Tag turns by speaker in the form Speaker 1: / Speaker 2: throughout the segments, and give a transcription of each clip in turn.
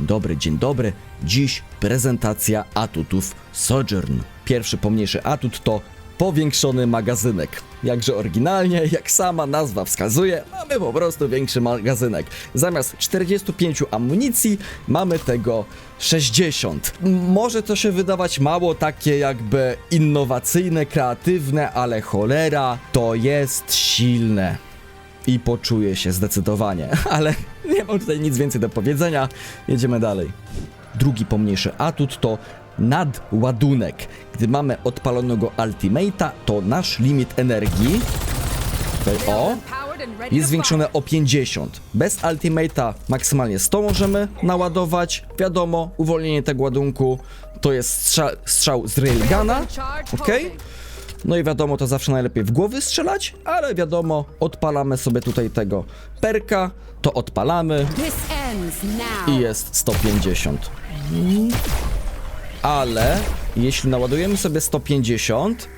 Speaker 1: Dzień dobry, dzień dobry. Dziś prezentacja atutów Sojourn. Pierwszy pomniejszy atut to powiększony magazynek. Jakże oryginalnie, jak sama nazwa wskazuje, mamy po prostu większy magazynek. Zamiast 45 amunicji mamy tego 60. M- Może to się wydawać mało takie jakby innowacyjne, kreatywne, ale cholera to jest silne i poczuję się zdecydowanie, ale nie mam tutaj nic więcej do powiedzenia. Jedziemy dalej. Drugi pomniejszy atut to nadładunek. Gdy mamy odpalonego Ultimate'a, to nasz limit energii tutaj, o, jest zwiększone o 50. Bez Ultimate'a maksymalnie 100 możemy naładować. Wiadomo, uwolnienie tego ładunku to jest strzał, strzał z railguna, ok? No i wiadomo, to zawsze najlepiej w głowy strzelać, ale wiadomo, odpalamy sobie tutaj tego perka, to odpalamy i jest 150. Ale jeśli naładujemy sobie 150,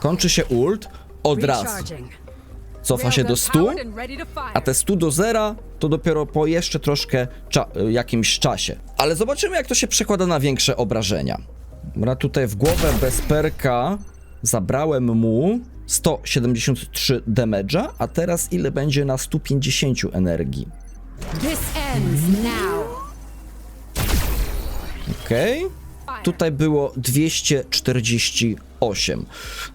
Speaker 1: kończy się ult, od razu cofa się do 100,
Speaker 2: Powered and ready to fire.
Speaker 1: a te 100 do 0 to dopiero po jeszcze troszkę cza- jakimś czasie. Ale zobaczymy, jak to się przekłada na większe obrażenia. Dobra, tutaj w głowę bez perka zabrałem mu 173 damage'a, a teraz ile będzie na 150 energii? Okej. Tutaj było 248.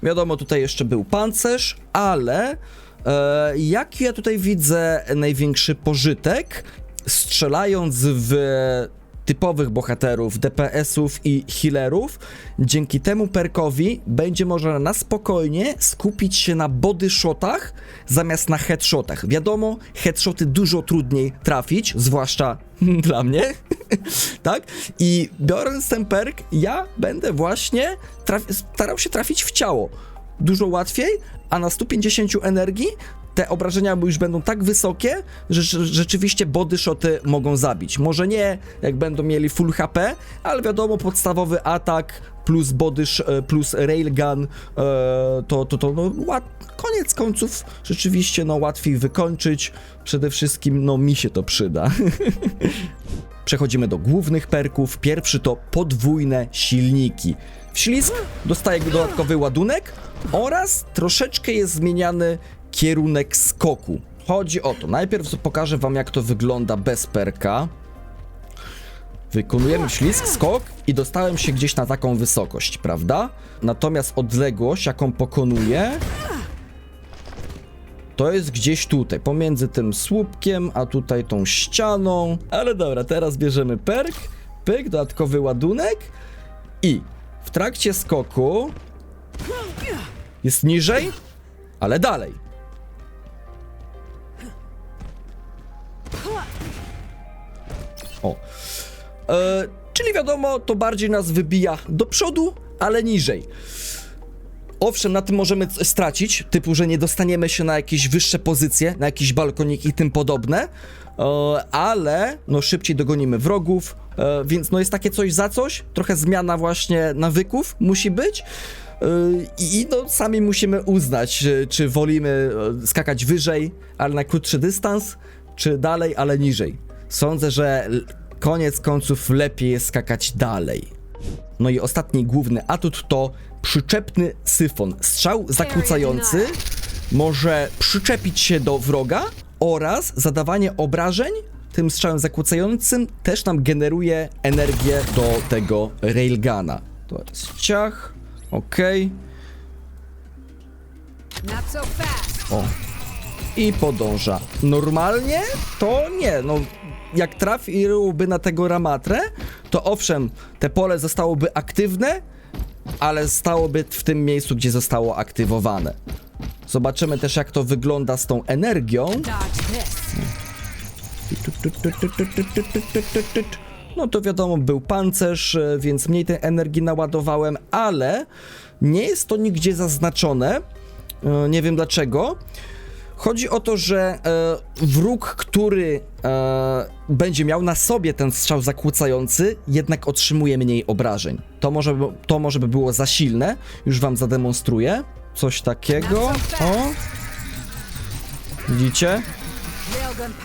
Speaker 1: Wiadomo, tutaj jeszcze był pancerz, ale e, jaki ja tutaj widzę największy pożytek, strzelając w typowych bohaterów, DPS-ów i healerów, dzięki temu perkowi będzie można na spokojnie skupić się na body shotach zamiast na headshotach. Wiadomo, headshoty dużo trudniej trafić, zwłaszcza dla mnie, tak? I biorąc ten perk, ja będę właśnie starał się trafić w ciało. Dużo łatwiej, a na 150 energii te obrażenia już będą tak wysokie, że rzeczywiście body shoty mogą zabić. Może nie jak będą mieli full HP, ale wiadomo, podstawowy atak plus body sh- e, plus railgun e, to, to, to no, łat- koniec końców rzeczywiście no, łatwiej wykończyć. Przede wszystkim no mi się to przyda. Przechodzimy do głównych perków. Pierwszy to podwójne silniki. W ślizg dostaje dodatkowy ładunek oraz troszeczkę jest zmieniany kierunek skoku. Chodzi o to, najpierw pokażę wam jak to wygląda bez perka. Wykonujemy ślizg, skok i dostałem się gdzieś na taką wysokość, prawda? Natomiast odległość, jaką pokonuję, to jest gdzieś tutaj, pomiędzy tym słupkiem, a tutaj tą ścianą. Ale dobra, teraz bierzemy perk, pyk, dodatkowy ładunek i w trakcie skoku jest niżej, ale dalej. O. E, czyli wiadomo, to bardziej nas wybija do przodu, ale niżej. Owszem, na tym możemy stracić, typu, że nie dostaniemy się na jakieś wyższe pozycje, na jakiś balkonik i tym podobne, e, ale no szybciej dogonimy wrogów, e, więc no jest takie coś za coś, trochę zmiana właśnie nawyków musi być. e, I no, sami musimy uznać, czy, czy wolimy e, skakać wyżej, ale na krótszy dystans, czy dalej, ale niżej. Sądzę, że koniec końców lepiej jest skakać dalej. No i ostatni główny atut to przyczepny syfon. Strzał zakłócający może przyczepić się do wroga oraz zadawanie obrażeń tym strzałem zakłócającym też nam generuje energię do tego railguna. To jest ciach, okej.
Speaker 2: Fast.
Speaker 1: O. I podąża. Normalnie to nie, no jak trafiłby na tego ramatrę, to owszem, te pole zostałoby aktywne, ale stałoby w tym miejscu, gdzie zostało aktywowane. Zobaczymy też, jak to wygląda z tą energią. No to wiadomo, był pancerz, więc mniej tej energii naładowałem, ale nie jest to nigdzie zaznaczone. E, Nie wiem dlaczego. Chodzi o to, że e, wróg, który e, będzie miał na sobie ten strzał zakłócający, jednak otrzymuje mniej obrażeń. To może, to może by było za silne. Już wam zademonstruję. Coś takiego. O. Widzicie?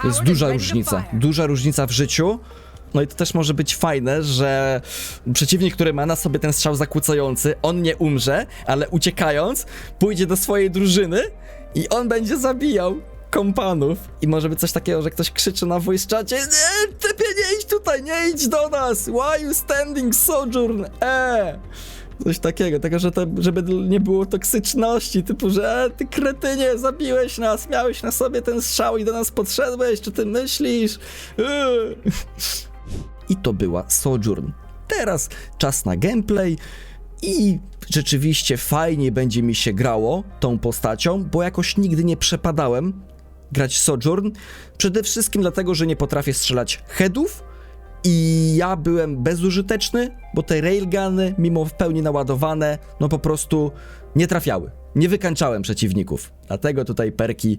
Speaker 1: Jest duża różnica. Duża różnica w życiu. No i to też może być fajne, że przeciwnik, który ma na sobie ten strzał zakłócający, on nie umrze, ale uciekając, pójdzie do swojej drużyny i on będzie zabijał kompanów. I może być coś takiego, że ktoś krzyczy na voice czacie Nie, typie, nie idź tutaj, nie idź do nas! Why you standing sojourn? E! Coś takiego, tego, że żeby nie było toksyczności, typu, że e, ty kretynie, zabiłeś nas, miałeś na sobie ten strzał i do nas podszedłeś, czy ty myślisz? Eee. I to była Sojourn. Teraz czas na gameplay i rzeczywiście fajnie będzie mi się grało tą postacią, bo jakoś nigdy nie przepadałem grać Sojourn. Przede wszystkim dlatego, że nie potrafię strzelać headów i ja byłem bezużyteczny, bo te railguny, mimo w pełni naładowane, no po prostu nie trafiały. Nie wykańczałem przeciwników. Dlatego tutaj perki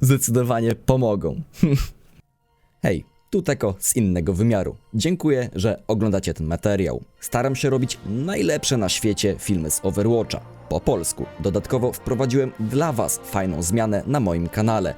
Speaker 1: zdecydowanie pomogą. Hej, tu Teko z innego wymiaru. Dziękuję, że oglądacie ten materiał. Staram się robić najlepsze na świecie filmy z Overwatcha. Po polsku. Dodatkowo wprowadziłem dla Was fajną zmianę na moim kanale.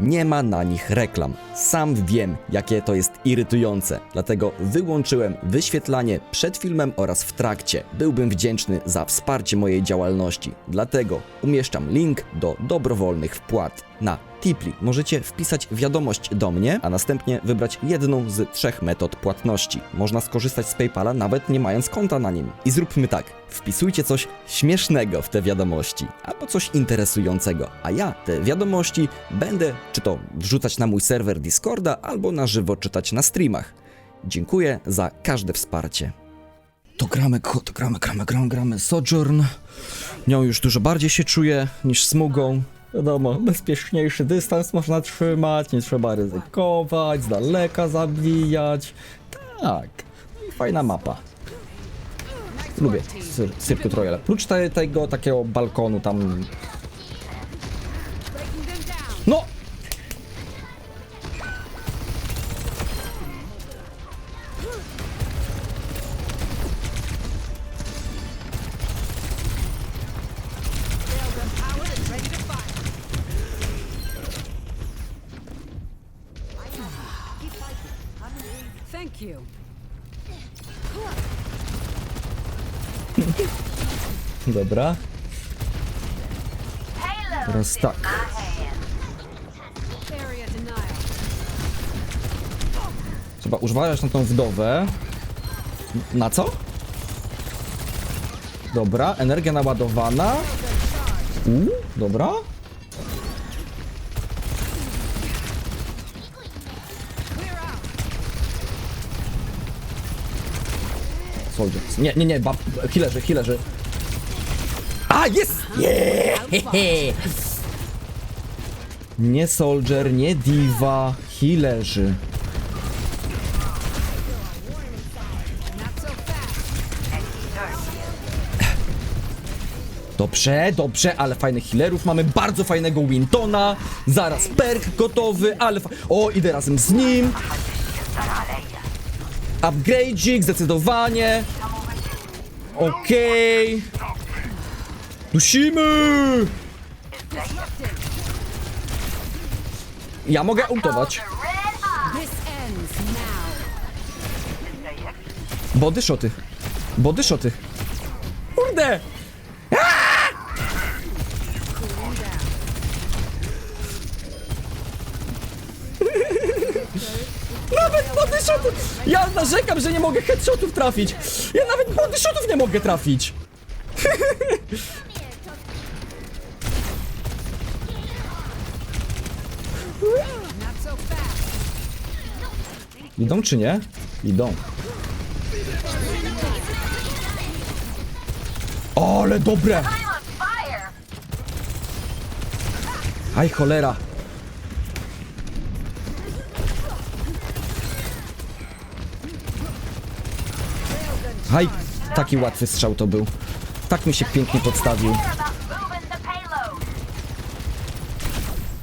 Speaker 1: Nie ma na nich reklam. Sam wiem, jakie to jest irytujące, dlatego wyłączyłem wyświetlanie przed filmem oraz w trakcie. Byłbym wdzięczny za wsparcie mojej działalności, dlatego umieszczam link do dobrowolnych wpłat. Na Tipli możecie wpisać wiadomość do mnie, a następnie wybrać jedną z trzech metod płatności. Można skorzystać z PayPala nawet nie mając konta na nim. I zróbmy tak, wpisujcie coś śmiesznego w te wiadomości, albo coś interesującego, a ja te wiadomości będę czy to wrzucać na mój serwer Discorda, albo na żywo czytać na streamach. Dziękuję za każde wsparcie. To gramy, to gramy, gramy, gramy, gramy. Sojourn. Nią już dużo bardziej się czuję niż smugą. Wiadomo, bezpieczniejszy dystans można trzymać, nie trzeba ryzykować, z daleka zabijać. Tak, no i fajna mapa. Lubię Cyr- Circuit Royale. Prócz te, tego takiego balkonu tam...
Speaker 2: Thank you.
Speaker 1: Dobra. Teraz tak.
Speaker 2: Area denial.
Speaker 1: Trzeba uważać na tą wdowę. Na co? Dobra, energia naładowana. U, dobra. Soldiers. Nie, nie, nie, bab... Healerzy, healerzy. A, jest! Yeah! Nie soldier, nie diva, healerzy. Dobrze, dobrze, ale fajnych healerów mamy, bardzo fajnego Wintona, zaraz perk gotowy, ale O, idę razem z nim. Upgrade'ik, zdecydowanie. Okej. Dusimy!
Speaker 2: Disrupting.
Speaker 1: Ja mogę ultować. Body shoty. Body shoty. Kurde! Nawet body shotów! Ja narzekam, że nie mogę headshotów trafić! Ja nawet body shotów nie mogę trafić! Idą czy nie? Idą. Ale dobre! Aj cholera! Aj, taki łatwy strzał to był. Tak mi się pięknie podstawił.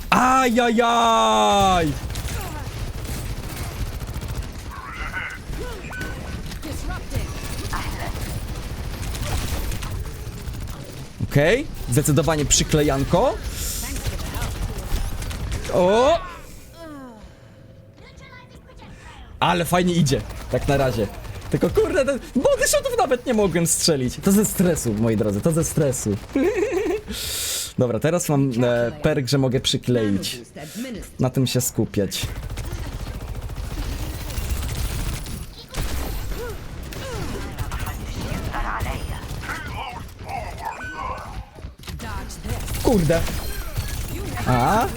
Speaker 1: Ajajaj! Okej, zdecydowanie przyklejanko. O! Ale fajnie idzie, tak na razie. Tylko kurde, ten body shotów nawet nie mogłem strzelić. To ze stresu, moi drodzy, to ze stresu. Dobra, teraz mam e, perk, że mogę przykleić. Na tym się skupiać. Kurde. A?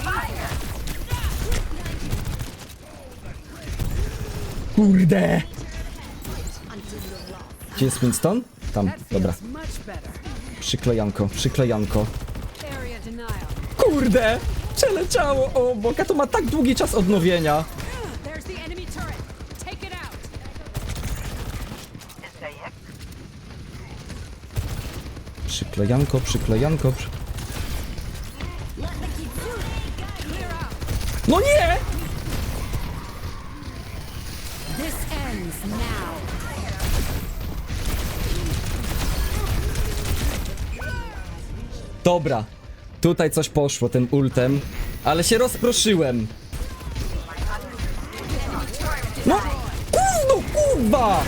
Speaker 1: Kurde. Gdzie jest Winston? Tam, dobra. Przyklejanko, przyklejanko. Kurde! Przeleciało obok, a to ma tak długi czas odnowienia. Przyklejanko, przyklejanko. Przy... No nie! Dobra. Tutaj coś poszło tym ultem, ale się rozproszyłem. No! Kurno, kurwa!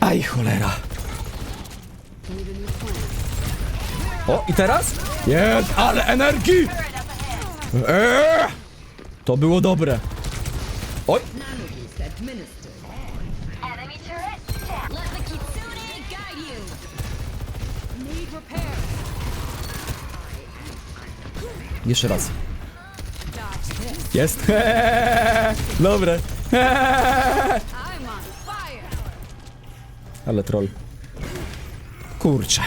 Speaker 1: Aj, cholera. O, i teraz? Jest, ale energii! Eee! To było dobre. Oj, jeszcze raz. Jest. Dobre. Ale troll. Kurczę.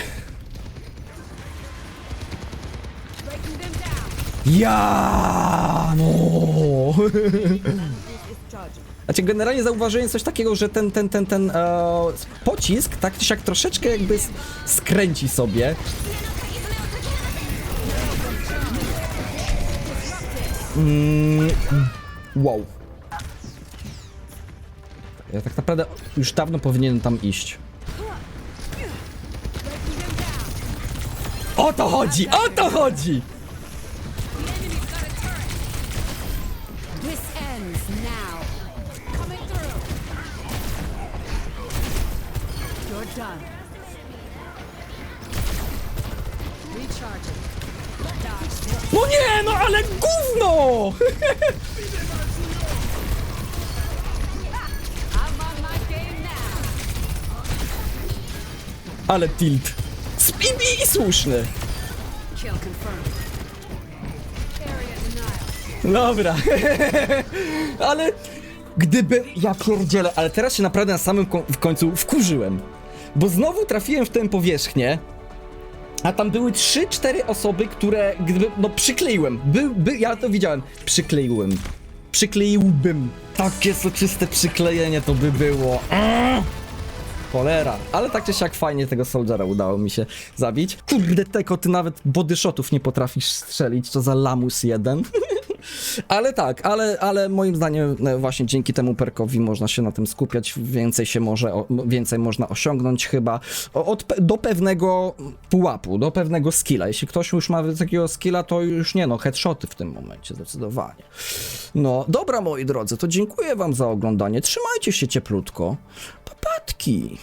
Speaker 1: Ja no. Znaczy generalnie zauważyłem coś takiego, że ten, ten, ten, ten e, pocisk tak czy siak troszeczkę jakby skręci sobie. Mm, wow. Ja tak naprawdę już dawno powinienem tam iść. O to chodzi! O to chodzi!
Speaker 2: Done. Recharging.
Speaker 1: No nie, no ale gówno!
Speaker 2: I'm on my game now.
Speaker 1: Ale tilt. Sp- I, i słuszny.
Speaker 2: Kill confirmed. Area denial.
Speaker 1: Dobra. ale gdyby... Ja pierdzielę, ale teraz się naprawdę na samym ko- w końcu wkurzyłem. Bo znowu trafiłem w tę powierzchnię, a tam były 3-4 osoby, które gdyby... No przykleiłem. By, by, ja to widziałem. Przykleiłem. Przykleiłbym. Takie soczyste przyklejenie to by było. Aaaa! Cholera, ale tak czy siak fajnie tego soldiera udało mi się zabić. Kurde, Teko, ty nawet body shotów nie potrafisz strzelić, co za lamus jeden. ale tak, ale, ale moim zdaniem e, właśnie dzięki temu perkowi można się na tym skupiać, więcej się może, więcej można osiągnąć chyba od, do pewnego pułapu, do pewnego skilla. Jeśli ktoś już ma takiego skilla, to już nie no, headshoty w tym momencie zdecydowanie. No, dobra moi drodzy, to dziękuję wam za oglądanie, trzymajcie się cieplutko, papatki.